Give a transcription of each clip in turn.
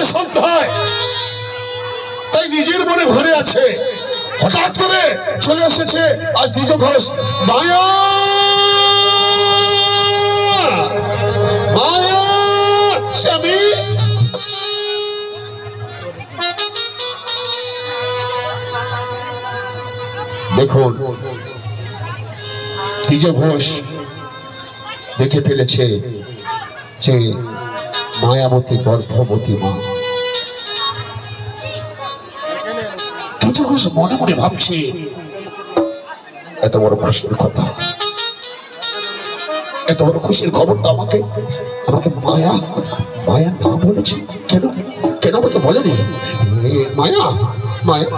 হবে সন্ধ্যায় তাই নিজের মনে ঘরে আছে। হঠাৎ করে চলে এসেছে আজ দ্বিজ ঘোষ। মায়া! দেখুন দ্বিজ ঘোষ দেখে ফেলেছে যে মায়াবতী গর্ভবতী মা। কিছু কিছু মনে মনে ভাবছে, এত বড় খুশির কথা। এত বড় খুশির খবরটা আমাকে আমাকে মায়া মায়া না বলেছে। কেন? কেন আমাকে বলেনি? মায়া মায়া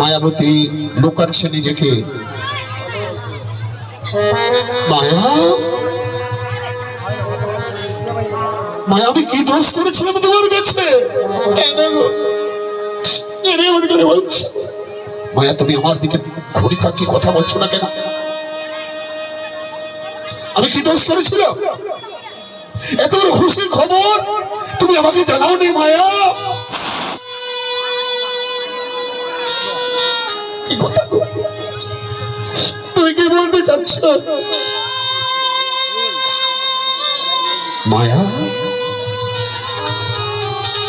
মায়াবতী লুকাচ্ছে নিজেকে। মায়া মায়া আমি কি দোষ করেছিলাম তোমার কাছে? এরে এমন করে মায়া তুমি আমার দিকে ঘুরি থাকি কথা বলছো না কেন? আমি কি দোষ করেছিলাম? এত খুশির খবর তুমি আমাকে জানাও নি মায়া? তুমি কি বলতে চাচ্ছ? মায়া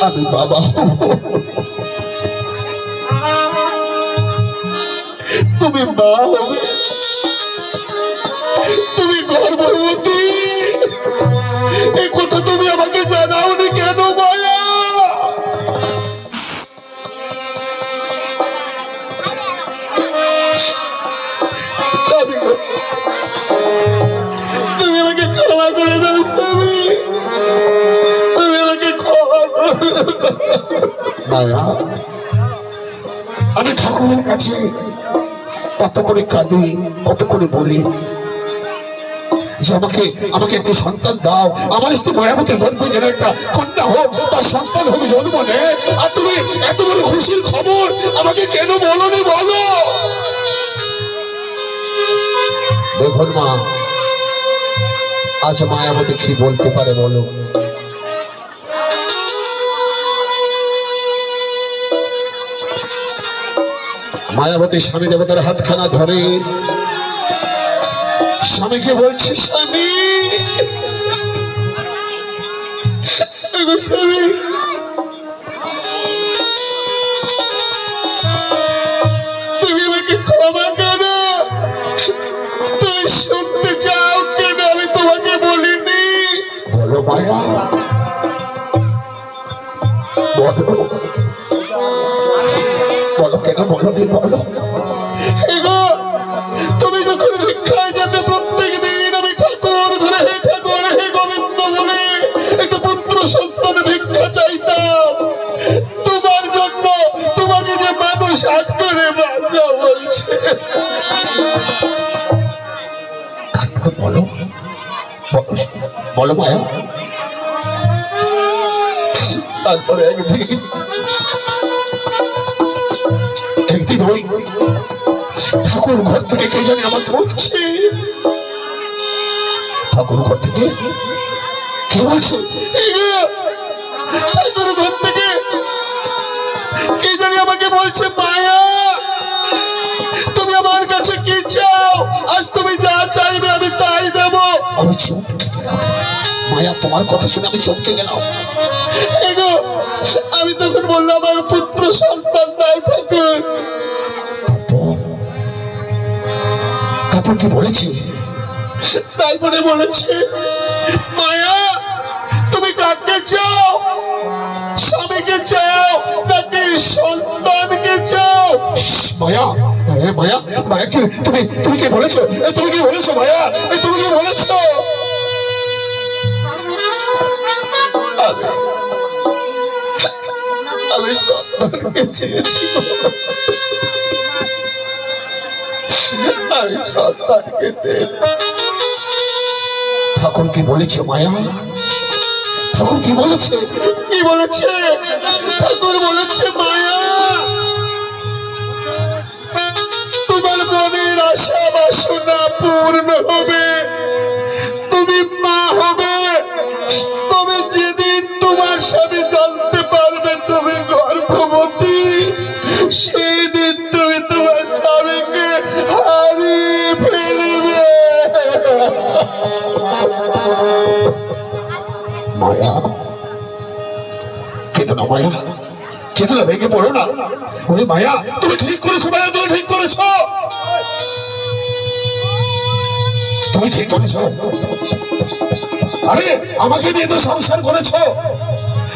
আমি বাবা। তুমি মা হবে। তুমি গর্ভবতী। আমি ঠাকুরের কাছে কত করে কাঁদি, কত করে বলি, যে আমাকে আমাকে একটু সন্তান দাও। আমার স্ত্রী মায়াবতী গর্ভ যেন একটা কন্যা হোক, তার সন্তান হবে জন্ম নেয় আর তুমি এত বড় খুশির খবর আমাকে কেন বলনি বলো? দেখুন মা, আজ মায়াবতী কি বলতে পারে বলো? মায়াবতী স্বামী দেবতার হাতখানা ধরে। স্বামীকে বলছে স্বামী স্বামী। তুমি কেন বলো নি বলো? তুমি যখন ভিক্ষায় যেতে প্রত্যেক দিন আমি ঠাকুর ঘরে হে ঠাকুর হে গোবিন্দ বলে একটা পুত্র সন্তান ভিক্ষা চাইতাম। তোমার জন্য তোমাকে যে মানুষ হাত করে বাঁচা বলছে। তারপরে বলো বলো মায়া। তারপরে একদিন ওই ঠাকুর ঘর থেকে কে জানে আমাকে বলছে ঠাকুর ঘর থেকে কে বলছে? ঠাকুর ঘর থেকে কে জানি আমাকে বলছে মায়া তুমি আমার কাছে কি চাও? আজ তুমি যা চাইবে আমি তাই দেব। আমি চমকে গেলাম। মায়া, তোমার কথা শুনে আমি চমকে গেলাম। আমি তখন বললাম, আমার পুত্র সন্তান দাও ঠাকুর। তারপর কি বলেছে তারপরে বলেছে মায়া তুমি কাকে চাও? স্বামীকে চাও নাকি সন্তানকে চাও? মায়া মায়া মায়া কি? তুমি তুমি কি বলেছ? তুমি কি বলেছ মায়া? তুমি কি বলেছ? আমি সন্তানকে চেয়েছি। ঠাকুর কি বলেছে মায়া? ঠাকুর কি বলেছে? কি বলেছে? ঠাকুর বলেছে মায়া। তোমার মনের আশা বাসনা পূর্ণ হবে। তুমি মা হবে। তবে যেদিন তোমার সাথে জানতে পারবে তুমি গর্ভবতী, সেদিন মায়া। না মায়া। না, ভেঙে পড়ো না। মায়া, তুমি ঠিক করেছ মায়া, তুমি ঠিক করেছ। তুমি ঠিক করেছ। আরে, আমাকে নিয়ে তো সংসার করেছ।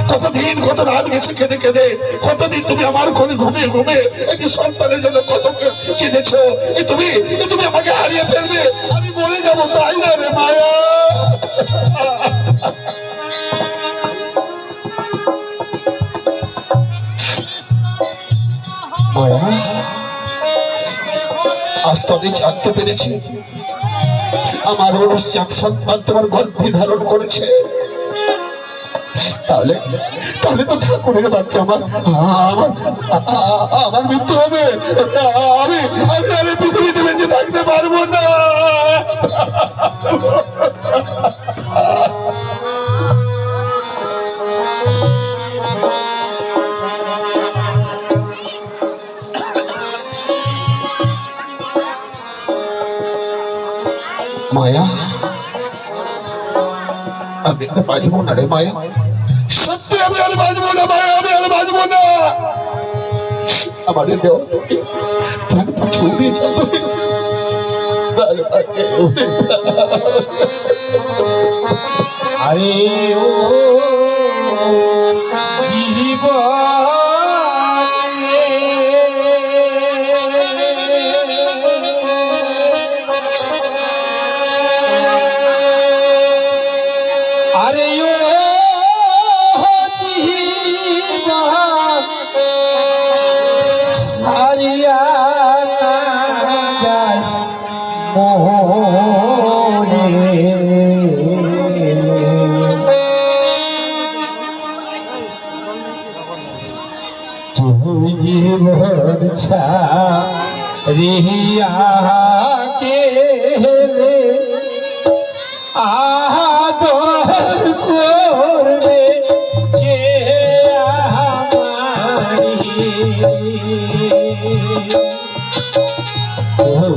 কতদিন, কত রাত গেছে কেঁদে কেঁদে, কতদিন তুমি আমার কোলে ঘুমিয়ে ঘুমিয়ে একটি সন্তানের জন্য কত কেঁদেছো। এ তুমি তুমি আমাকে হারিয়ে ফেলবে। আমি মরে যাব, তাই না রে মায়া? মায়া আজ তো আমি জানতে পেরেছি, আমার অনুষ্ঠান সন্তান তোমার গর্ভে ধারণ করেছে। তাহলে তাহলে তো ঠাকুরের বাক্যে আমার আমার আমার মৃত্যু হবে। আমি আমি বাঁচবো না রে মায়া? সত্যি আমি আর না মায়া, আমি আর না। আমাদের দেওয়া উড়ে। আরে ও তুই জীবন রিয়া কেলে আদর করবে কে আমারি? আরে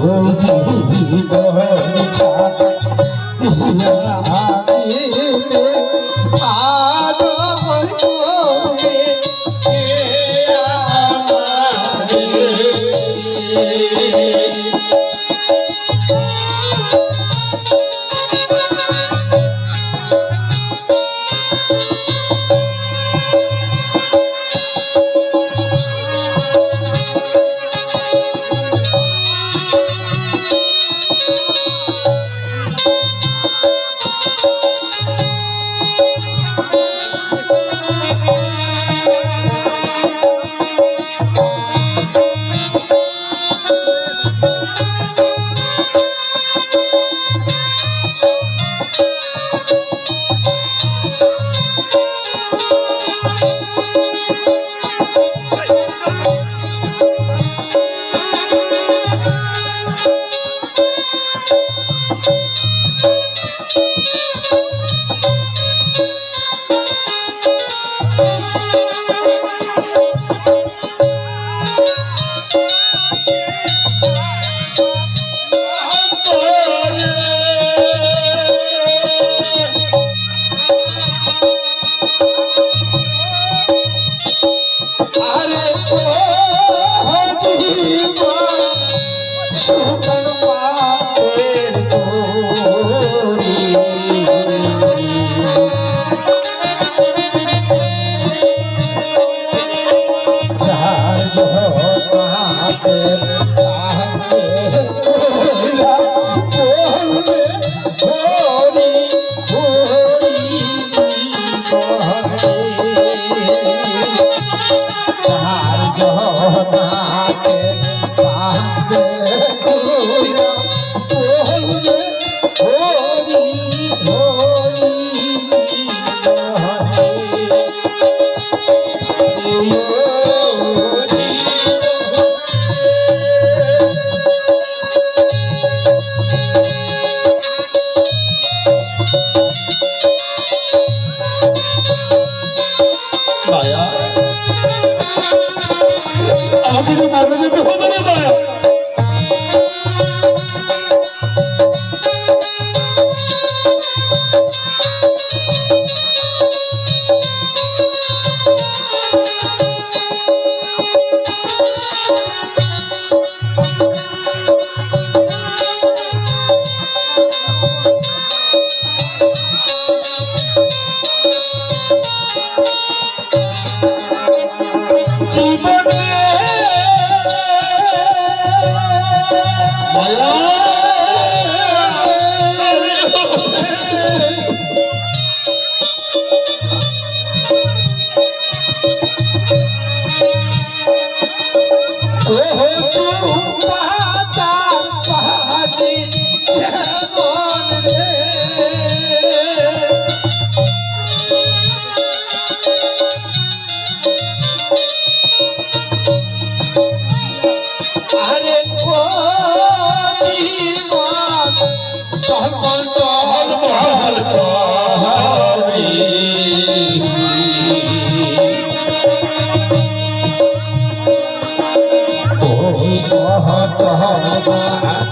হত হবা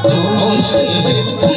তুমি